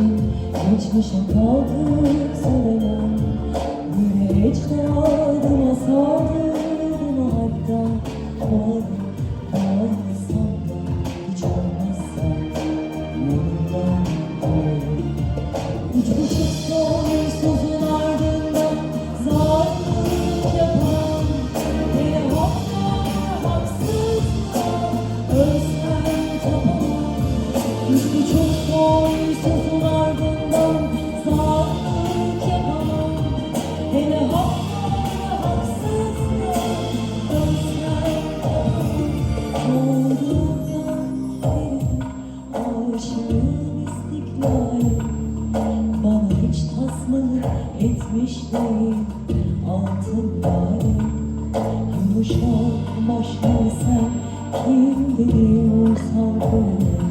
Geçmişe kalkıp söylemem Bir ecdadıma sardırdım hatta. Doğru olmasam da hiç olmazsa Yolundan buçuk beri Aşığım istiklalim bana hiç tasmalık etmiş değil altın lale Yumuşak başlaysam kim bilir uysal gönlüm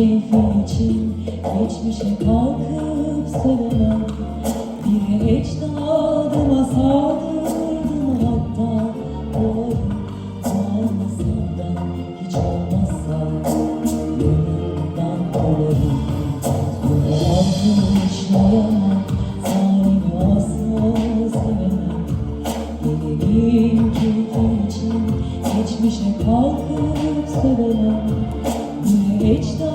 Gelelim keyfi için Geçmişe kalkıp söylemem Bir ecdadıma sardırdım hatta Doğru olmasam hiç olmazsa Zalimi asla sevemem. Gelelim keyfim için Geçmişe kalkıp söylemem Bir ecdadıma